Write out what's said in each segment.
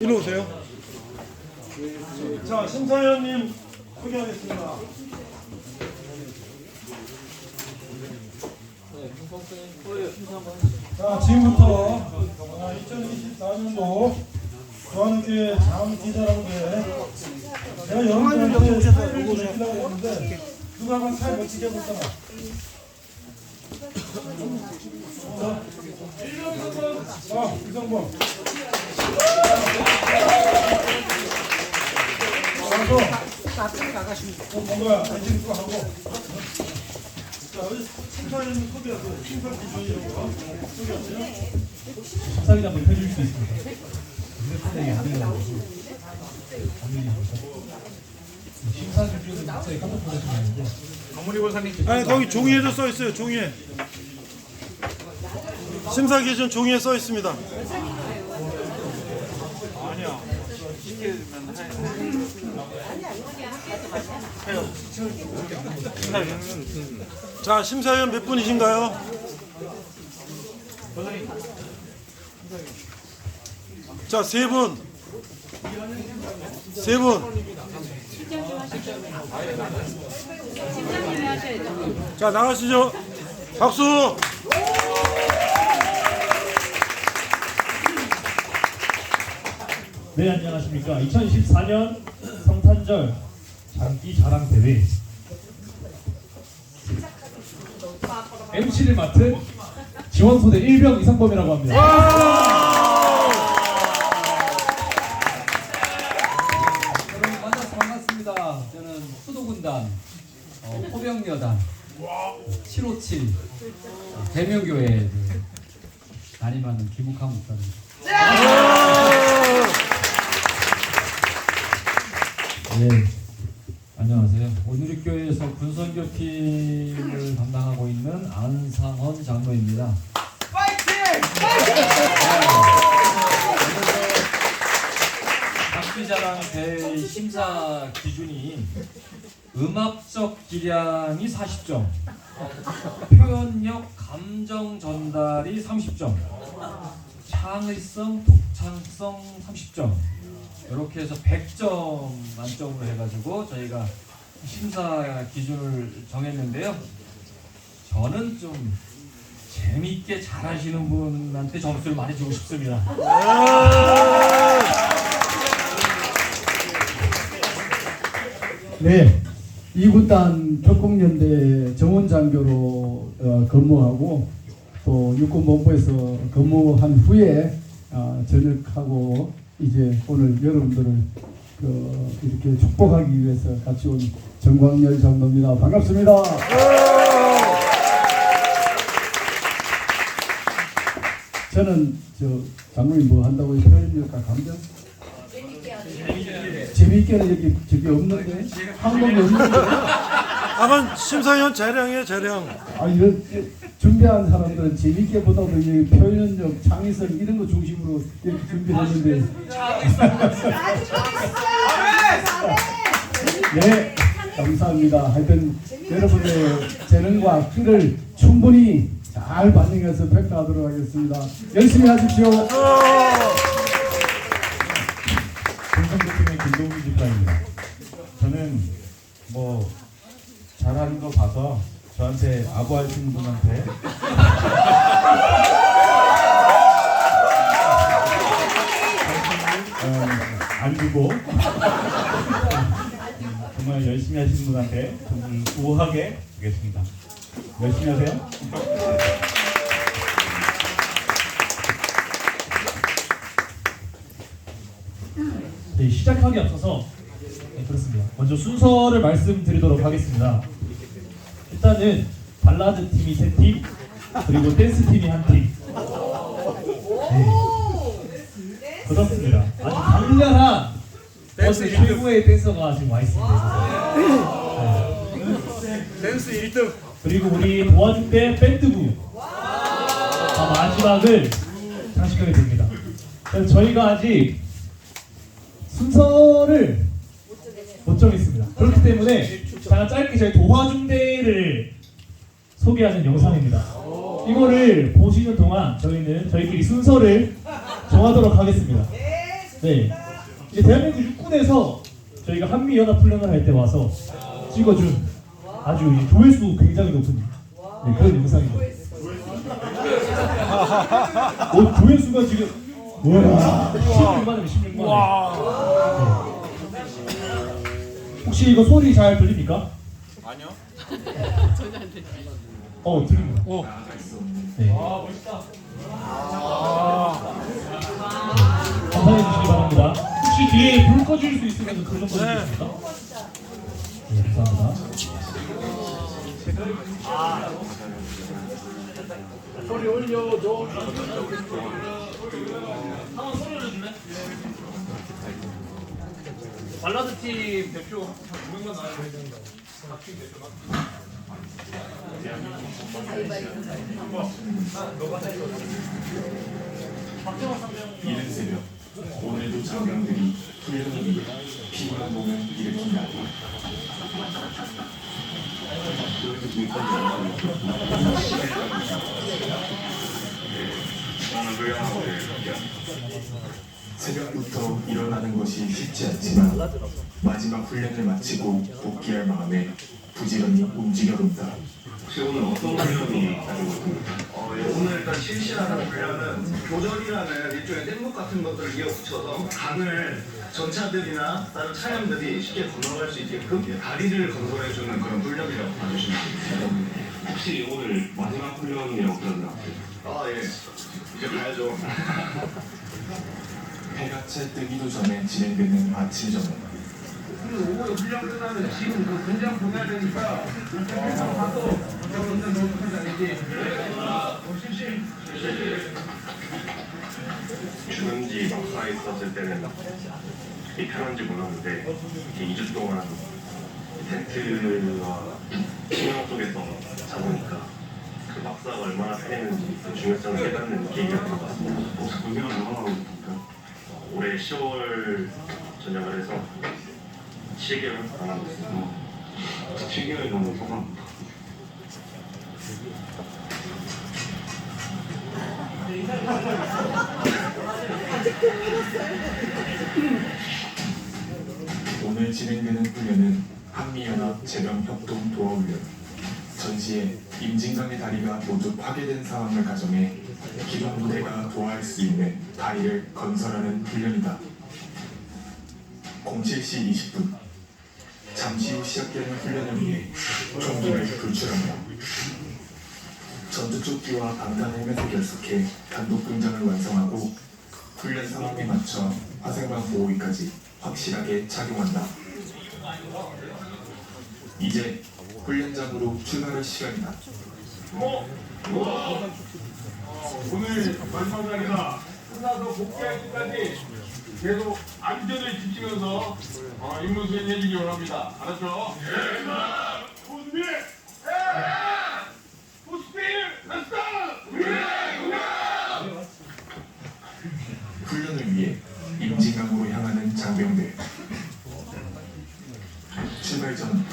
일로 오세요. 자, 심사위원님 소개하겠습니다. 자, 지금부터 2024년도 조한욱의 장기자랑회 제가 여러분들한테 사회를 좀 맡기려고 했는데 누가 한번 사회 멋지게 해볼까나 자, 이성범 하고 또 뭔가 관심 있고 하고 자 우리 심사위원님 소개하세요 심사 기준이라고 소개하세요 사기자 한번 해줄 수 있습니다. 심사 기준은 갑자기 깜짝 놀라시는데 아니 거기 종이에도 써 있어요 종이에 심사 기준 종이에 써 있습니다 자 심사위원 몇 분이신가요? 자, 세 분. 세 분. 자, 나가시죠. 박수! 네 안녕하십니까 2024년 성탄절 장기 자랑 대회 MC를 맡은 지원소대 1병 이상범이라고 합니다. 여러분 만나서 반갑습니다. 저는 수도군단 어, 포병여단 757 대명교회 그 담임하는 김욱한 목사입니다. 네, 안녕하세요. 오늘의 교회에서 군선교 팀을 담당하고 있는 안상헌 장로입니다. 장기자랑 대회 심사 기준이 음악적 기량이 40점, 표현력, 감정 전달이 30점, 창의성, 독창성 30점. 이렇게 해서 100점 만점으로 해가지고 저희가 심사 기준을 정했는데요. 저는 좀 재미있게 잘하시는 분한테 점수를 많이 주고 싶습니다. 네, 이군단 특공연대 정원장교로 어, 근무하고 또 육군본부에서 근무한 후에 어, 전역하고 이제 오늘 여러분들을 그 이렇게 축복하기 위해서 같이 온 정광열 장로입니다. 반갑습니다. 저는 저 장로님 뭐 한다고 표현일까 감정? 재미있게는 여기 저기 없는데 한국에 없는데 아만 심사위원 재량이에요 재량 아 이런 준비한 사람들은 재미있게 보다도 이 표현력, 창의성 이런 거 중심으로 이렇게 준비했는데 네 감사합니다. 하여튼 여러분의 재능과 끼를 충분히 잘 반영해서 평가하도록 하겠습니다. 열심히 하십시오. 공성대팀의 김동민 집사입니다. 저는 뭐 잘하는 거 봐서 저한테 아부 하시는 분한테 어, 안 주고 정말 열심히 하시는 분한테 정말 우하게 주겠습니다. 열심히 하세요. 네, 시작하기 앞서서 네, 그렇습니다. 먼저 순서를 말씀드리도록 하겠습니다. 일단은 발라드 팀이 세 팀, 그리고 댄스 팀이 한 팀. 네. 그렇습니다. 아주 강렬한 버스 최고의 댄서가 지금 와 있습니다. 댄스 1등 그리고 우리 도와준대 밴드부 다 마지막을 장식하게 됩니다. 그래서 저희가 아직 순서를 못 정했습니다. 그렇기 때문에 제가 짧게 저희 도와준대를 소개하는 영상입니다. 이거를 보시는 동안 저희는 저희끼리 순서를 정하도록 하겠습니다. 네. 이제 대한민국 육군에서 저희가 한미 연합 훈련을 할 때 와서 찍어준 아주 이 조회수 굉장히 높은 네, 그런 영상입니다. 어, 조회수가 지금 와 16만 원, 16만 원. 네. 혹시 이거 소리 잘 들립니까? 아니요. 어 들립니다. 네. 감사해 주시기 바랍니다. 혹시 뒤에 불 꺼줄 수 있으면 불좀 꺼주시겠습니까? 네, 감사합니다. 소리 올려줘. 발라드 팀 대표 한 900만 나와야 되는데. 이른 새벽 오늘도 장병들이 훈련을 위해 피곤한 몸을 일으킨다. 것이 쉽지 않지만 마지막 훈련을 마치고 복귀할 마음에 부지런히 움직여본다. 혹시 오늘 어떤 훈련이 가지고 있습니까? 어, 예, 오늘 일단 실시하는 훈련은 교전이라는 일종의 뗏목 같은 것들을 이어붙여서 강을 전차들이나 다른 차량들이 쉽게 건너갈 수 있게끔 예, 다리를 건설해주는 그런 훈련이라고 봐주시면 됩니다. 혹시 오늘 마지막 훈련이라고 그러나? 아 예, 이제 가야죠. 해가 채 뜨기도 전에 진행되는 아침 점검. 오후에 훈련 끝나면 지금 그 군장 보내야 되니까 가서 먼저 놓고 한다든지 주는지 막사에 있었을 때는 이 편한지 몰랐는데 이렇게 2주 동안 텐트와 식량 속에서 자보니까 그 막사가 얼마나 편했는지 그 중요성을 깨닫는 계기가 된것 같습니다. 혹시 군생활 얼마나 하고 있습니까? 올해 10월 전역을 해서 7개월 안 하고 있습니다. 7개월 정도 소감 오늘 진행되는 훈련은 한미연합 제병협동 도하훈련. 전시에 임진강의 다리가 모두 파괴된 상황을 가정해 기존 부대가 도하할 수 있는 다리를 건설하는 훈련이다. 07시 20분 잠시 후 시작되는 훈련을 위해 총기를 불출한다. 전투조끼와 방탄 헬멧을 결속해 단독 등장을 완성하고 훈련 상황에 맞춰 화생방 보호기까지 확실하게 착용한다. 이제 훈련장으로 출발할 시간이다. 오늘 마지막 날이다. 끝나서 복귀할 때까지 계속 안전을 지키면서 어, 임무 수행해 주기 원합니다. 알았죠? 예! 준비! 후스피! 렛츠고! 훈련을 위해 임진강으로 향하는 장병들. 출발 전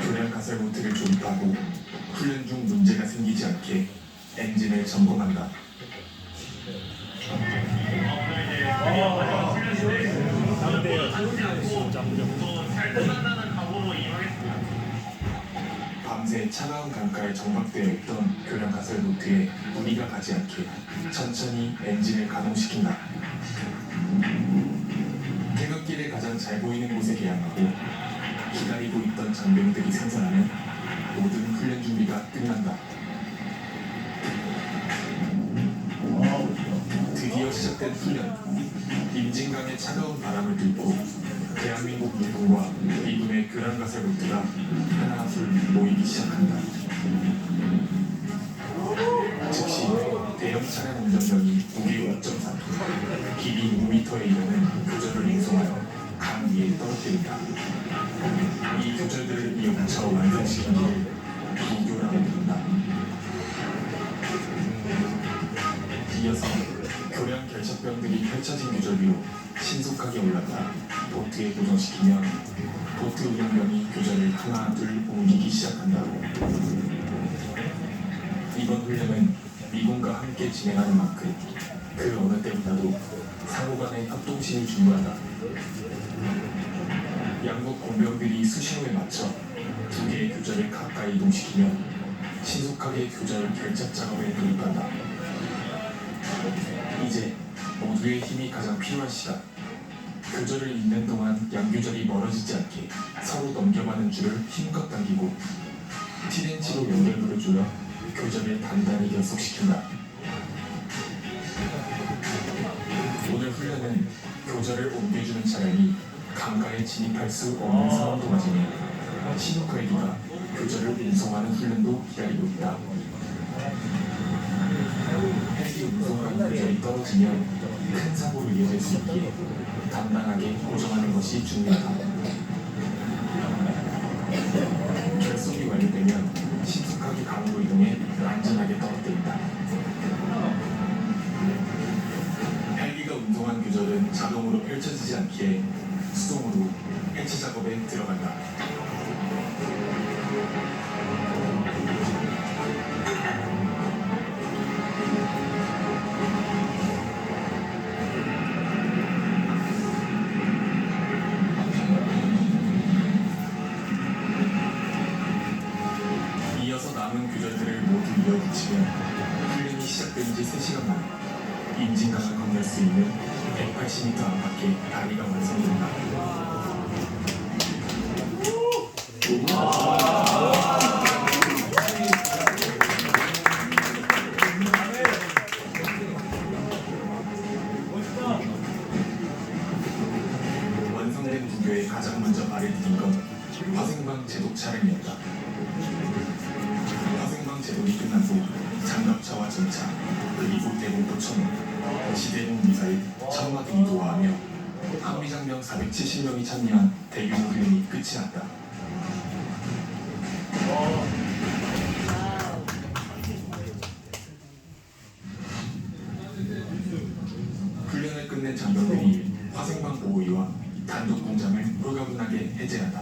교량 가설보트를 조립하고 훈련 중 문제가 생기지 않게 엔진을 점검한다. 밤새 차가운 강가에 정박되어 있던 교량 가설보트에 무리가 가지 않게 천천히 엔진을 가동시킨다. 태극기를 가장 잘 보이는 곳에 개항하고 기다리고 있던 장병들이 생산하면 모든 훈련 준비가 끝난다. 드디어 시작된 훈련. 임진강의 차가운 바람을 뚫고 대한민국 미군과 미군의 교란 가설부트가 하나 둘 모이기 시작한다. 즉시 대형 차량 운전병이 무게 5.4톤, 길이 5m에 이르는 교절을 인송하여 강 위에 떨어뜨린다. 이 교절들을 이용쳐 완성시키기를 부교라고 부른다. 이어서 교량 결착병들이 펼쳐진 교절 위로 신속하게 올라가 보트에 고정시키면 보트 운영병이 교절을 하나 둘 옮기기 시작한다. 이번 훈련은 미군과 함께 진행하는 만큼 그 어느 때보다도 상호 간의 협동심이 중요하다. 양국 공병들이 수신호에 맞춰 두 개의 교절을 가까이 이동시키며 신속하게 교절 결착 작업에 돌입한다. 이제 모두의 힘이 가장 필요한 시간. 교절을 잇는 동안 양교절이 멀어지지 않게 서로 넘겨가는 줄을 힘껏 당기고 티렌치로 연결부를 조여 교절을 단단히 결속시킨다. 오늘 훈련은 교절을 옮겨주는 차량이 강가에 진입할 수 없는 상황도 맞으며 신호카이기가 교절을 운송하는 훈련도 기다리고 있다. 헬기 운송관 교절이 떨어지면 큰 사고로 이어질 수 있기에 단단하게 고정하는 것이 중요하다. 결속이 완료되면 신속하게 강으로 이동해 안전하게 떨어뜨린다. 자동으로 펼쳐지지 않기에 수동으로 해체 작업에 들어간다. 180m 안팎의 다리가 완성된다. 완성된 70명이 참여한 대규모 경연이 끝이 났다. 훈련을 끝낸 장병들이 화생방 보호의와 단독 공장을 홀가분하게 해제한다.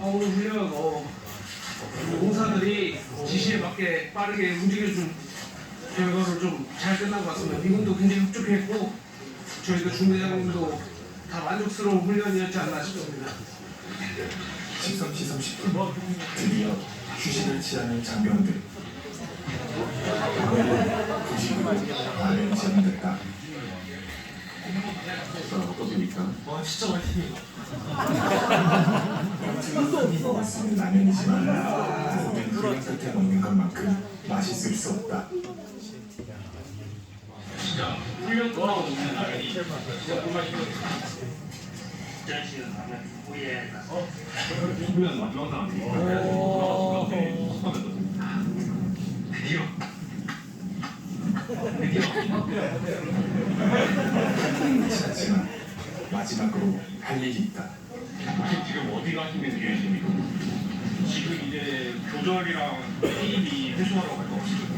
아 오늘 훈련 어 그 공사들이 지시에 맞게 빠르게 움직여 준 결과로 좀 잘 끝난 것 같습니다. 저희도 중대장님도 다 만족스러운 훈련이었지 않나 싶습니다. 13시 30분 드디어 휴식을 취하는 장병들. 오늘은 부식으로 말을 진행됐다 어떻습니까? 와 진짜 수 있는 라면이지만 모든 훈련 끝에 먹는 것만큼 맛있을 수 없다 훈련 끝나고 먹는 라면이 진짜 꿀맛이거든요. 훈련 마지막 날 아닙니까? 드디어 끝이 났지만 마지막으로 할 일이 있다 지금 어디 가시는 계획입니까? 지금 이제 교절이랑 게임이 회수하러 갈것 같습니다.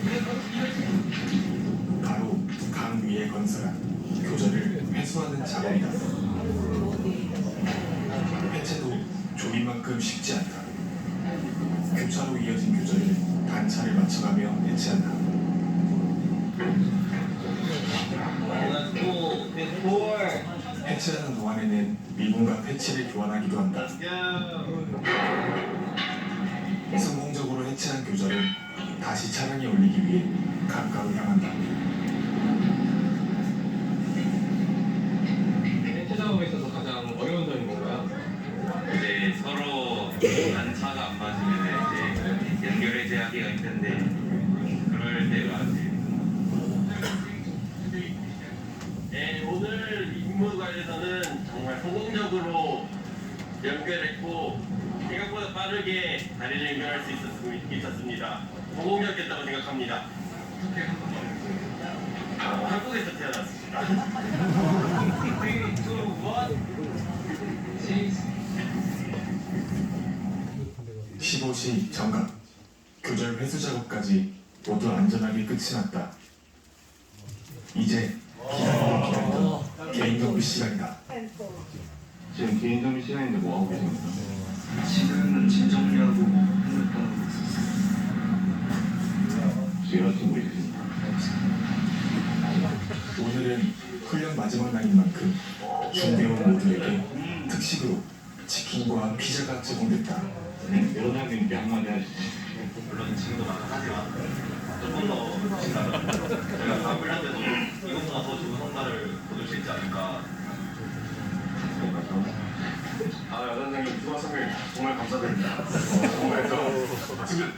위에 건설한 교절을 회수하는 작업이다. 해체도 조이만큼 쉽지 않다. 교차로 이어진 교절을 단차를 맞춰가며 해체한다. 해체하는 동안에는 미군과 패치를 교환하기도 한다. 성공적으로 해체한 교절은 다시 차량에 올리기 위해 강가로 향한다. 해체 작업에 있어서 가장 어려운 점이 뭔가요? 이제 서로 단차가 안 맞으면 이제 연결해 제하기가 힘든데 그럴 때가 이제 네, 오늘 임무 관련해서는 정말 성공적으로 연결했고 생각보다 빠르게 다리를 연결할 수 있었, 있었습니다. 성공적이었다고 생각합니다. 어, 한국에서 태어났습니다. 15시 정각 교절 회수 작업까지 모두 안전하게 끝이 났다. 이제 기다리고 기다리던 개인 경비 시간이다. 지금 개인 정비 시간인데 뭐 하고 계십니까? 지금은 짐 정리하고 핸드폰 지금 여자친구 있으십니까? 오늘은 훈련 마지막 날인 만큼 중대원 모두에게 특식으로 치킨과 피자가 제공됐다. 원장님께 한마디 하시죠. 물론 지금도 마찬가지지만 조금 더 제가 다음 훈련 때도 이것보다 더 좋은 성과를 거둘 수 있지 않을까 아, 원장님 수고 선배 정말 감사드립니다. 어, 정말 저 지금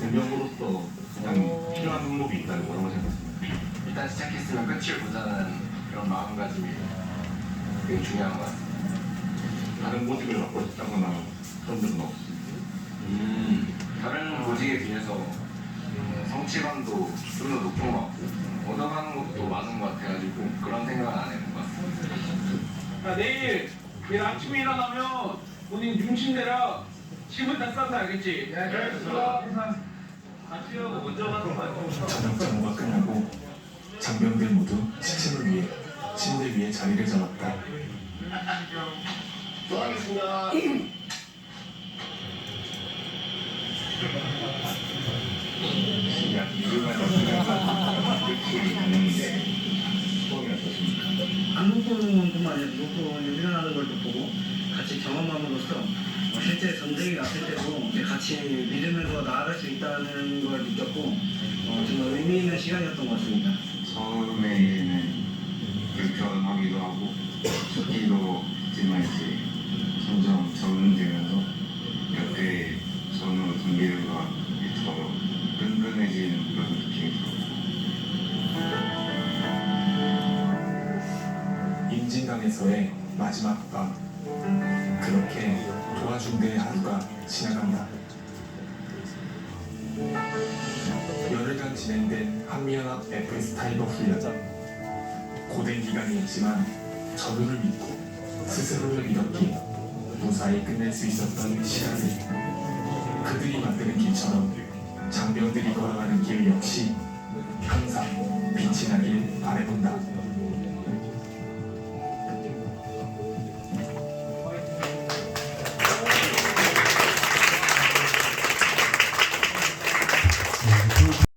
운명으로서 가장 필요한 항목이 있다는 거라고 생각합니다. 일단 시작했으면 끝을 보자는 그런 마음가짐이 되게 중요한 것 같습니다 다른 모직을 갖고 싶다거나 그런 적은 없습니다. 음, 다른 보직에 비해서 음, 성취감도 좀 더 높은 것 같고 얻어가는 것도 많은 것 같아가지고 그런 생각은 안 해본 것 같습니다 야, 내일 내일 아침에 일어나면 본인 융신대라 침을 다 싼다 알겠지? 네, 알겠습니다. 하고 먼저 아니야? 저녁 정오가 끝나고 장병들 모두 시침을 위해 침대 위에 자리를 잡았다. 수고하겠습니다 약 2주간 끝이 났는데 소감이 어떠십니까? 한국뿐만 아니라 미국군 일어나는 걸 보고 같이 경험함으로써 어, 실제 전쟁이 났을 때도 이제 같이 믿으면서 나아갈 수 있다는 걸 느꼈고 어, 정말 의미 있는 시간이었던 것 같습니다. 처음에는 불편하기도 하고 습기도 있지만 이제 점점 적응되면서 옆에 전후 동기들과 더 끈끈해지는 그런 느낌이 들어요. 임진강에서의 마지막 밤. 그렇게 도와준대의 하루가 지나간다. 열흘간 진행된 한미연합 FS 타이거 훈련. 고된 기간이었지만 전우를 믿고 스스로를 믿었기에 무사히 끝낼 수 있었던 시간을 그들이 만드는 길처럼 장병들이 걸어가는 길 역시 항상 빛이 나길 바래본다.